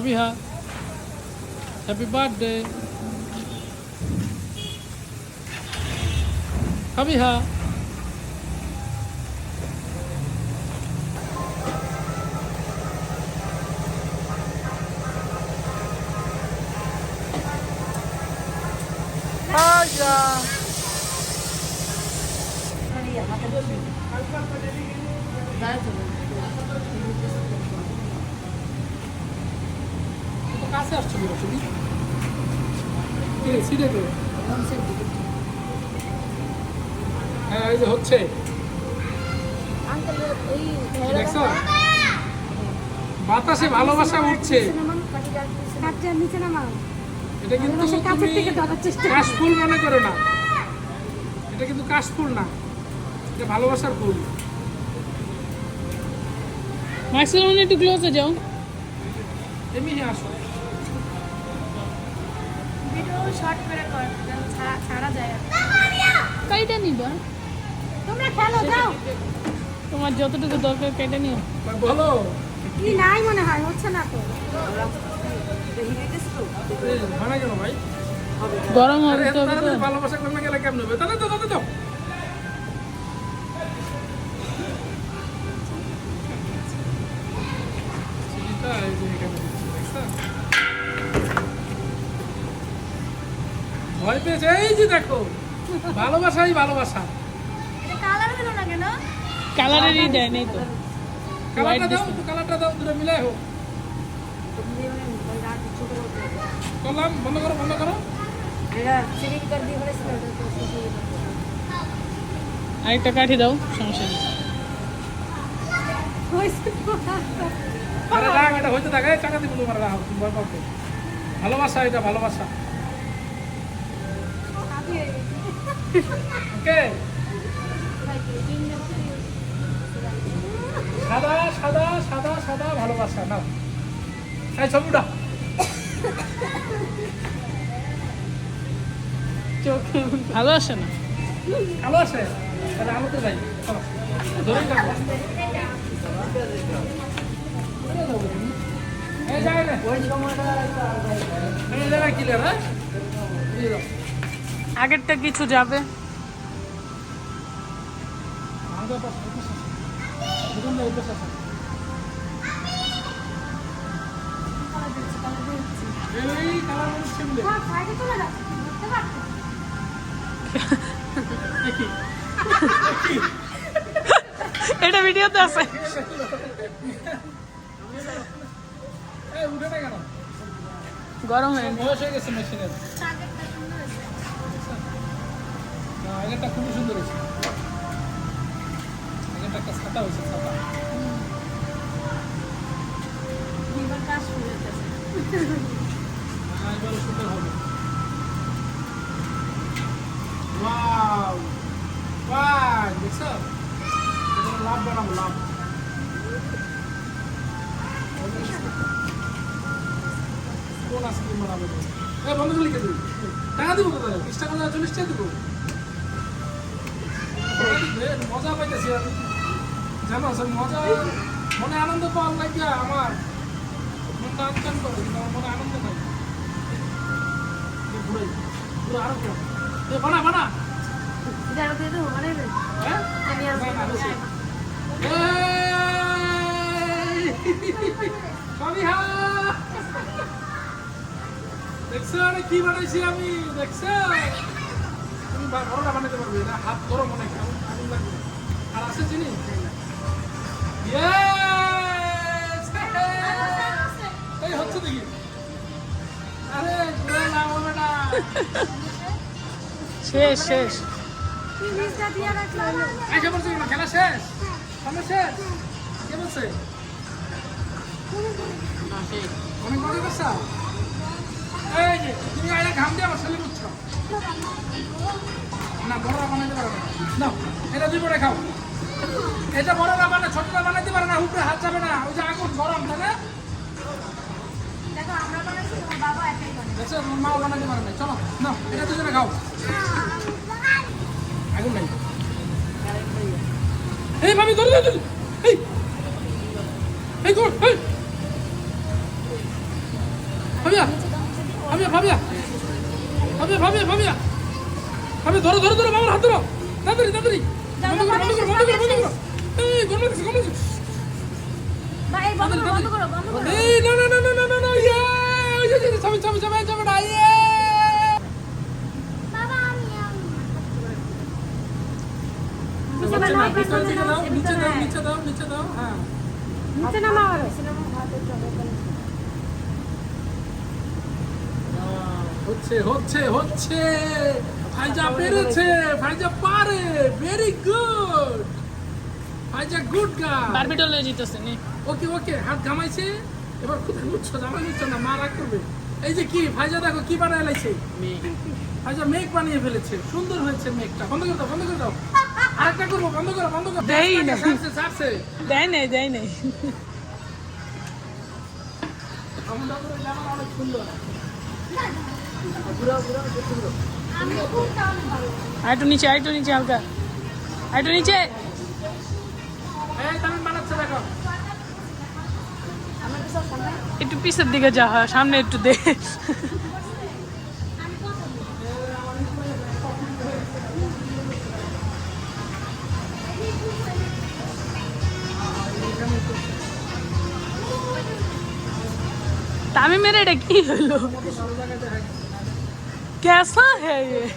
খাবি হা happy birthday কে সিটে কে হ্যাঁ এই যে হচ্ছে বাতাসে ভালোবাসা উঠছে নিচে নামা এটা কিন্তু। কাশফুল মনে করো না এটা কিন্তু কাশফুল না এটা ভালোবাসার ফুল ম্যাক্সিমাম একটু ক্লোজে যাও এমনি আসো শর্ট করে কর যেন ছাড়া ছাড়া যায় আর কি। কাইটা নিবা। তোমরা খেলো যাও। তোমার যতটুকু দরকার কেটে নিও। বলো। কি নাই মনে হয় হচ্ছে না তো। ভাড়া কেন ভাই? গরম হবে তো ভালোবাসা করলে গেলে কেমন হবে? তাহলে তো তাহলে তো। চিনিটা এই যে এখানে দিচ্ছি, দেখছ? ভয় পেয়েছে। এই যে দেখো ভালোবাসাই ভালোবাসা। এটা কালার হলো না কেন? কালারেরই দেয় নেই তো। কালারটা দাও কালারটা দাও দুটো মিলাই হোক। করলাম বন্ধ করো বন্ধ করো। আরেকটা কাঠি দাও সমস্যা নেই। রাগ এটা হইতে থাকে টাকা দিব তোমার রাগ তুমি ভয় পাবে ভালোবাসা এটা ভালোবাসা সাদা সাদা সাদা সাদা ভালোবাসা নাও। এই ছবিটা। চোখে ভালো আসে না? আলো আছে? তাহলে আলোতে যাই। ধরে এই যায় না। এই জায়গায় ক্লিয়ার হ্যাঁ দিয়ে দাও। আগেরটা কিছু যাবে। এটা ভিডিওতে আছে? গরম হয়ে গেছে মেশিনের। আগেরটা খুবই সুন্দর হয়েছে। আগেরটা একটা ছাতা হয়েছে, ছাতা। এবার হ্যাঁ, এবারে সুন্দর হবে। Wow! Wow! দেখছ? লাভ বানাবো, লাভ। কোন আইসক্রিম বানাবে? এই বন্ধ করে লিখে দিবি। টাকা দিব কোথায়? বিশ টাকা চল্লিশ টাকা দিব। মজা পাইতেছি মজা মনে আনন্দ পাওয়ার লাগিয়া আমার মনটা আনকান করে কিন্তু আমার মনে আনন্দ নাই ঘুরে ঘুরে আরও বানা বানা কি বানাইছি আমি? দেখছ পারবে না হাত গরম অনেক আগুন আগুন লাগবে আর আছে চিনি এই হচ্ছে দেখি আরে না হবে না শেষ শেষ। খেলা শেষ। খেলা শেষ। কে বলছে অনেক মজা করছা এই যে তুমি আইলে ঘাম দিয়ে আমার ছেলে বুঝছ না বড়রা বানাইতে পারে না। এটা দুই পরে খাও। এটা বড়রা বানা ছোটরা বানাইতে পারে না উপরে হাত যাবে না। ওই যে আগুন গরম তাই না? দেখো আমরা বানাইছি তোমার বাবা একাই বানাই দেখছ তোমার মাও বানাইতে পারে না। চলো না এটা দুজনে খাও। আগুন নাই। এই ভাবি ধরে ধরে ধরে। এই। এই গোল এই। ভাবিয়া ভাবিয়া ভাবিয়া। ভাবিয়া ভাবিয়া ভাবিয়া। ভাবিয়া ধরো ধরো ধরো বাবার হাত ধরো। তাড়াতাড়ি তাড়াতাড়ি ইয়ে ইয়ে আমি নিচে দাও নিচে দাও নিচে দাও হ্যাঁ। নিচে নামা আর। হচ্ছে হচ্ছে হচ্ছে। ফাইজা পেরেছে ফাইজা পারে। Very good Faiza good girl বারবিটল লয়ে যেতেছে নি। ওকে ওকে হাত ঘামাইছে। এবার কোথায় মুচ্ছ জামাই মুচ্ছ না মা রাগ করবে। এই যে কি ফাইজা দেখো কি বানায় লাইছে? ফাইজা মেঘ বানিয়ে ফেলেছে সুন্দর হয়েছে মেঘটা। বন্ধ করে দাও বন্ধ করে দাও। আরেকটা করব বন্ধ করো বন্ধ করো। দেই না। সারছে সারছে। দেয় নাই দেয় নাই। আমরা অনেক সুন্দর। আমি খুব টান ভালো আর একটু নিচে আর একটু নিচে, হালকা। আর একটু নিচে। একটু পিছের দিকে যা, হয়, সামনে একটু দে। তামিমের এটা কি হলো? कैसा है ये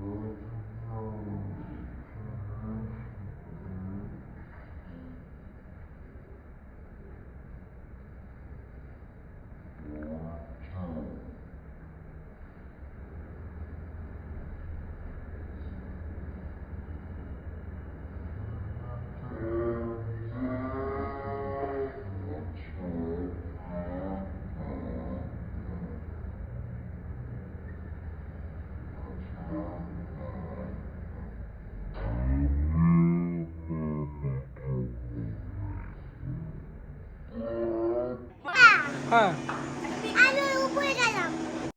good হয়েছে, হয়েছে। হ্যাঁ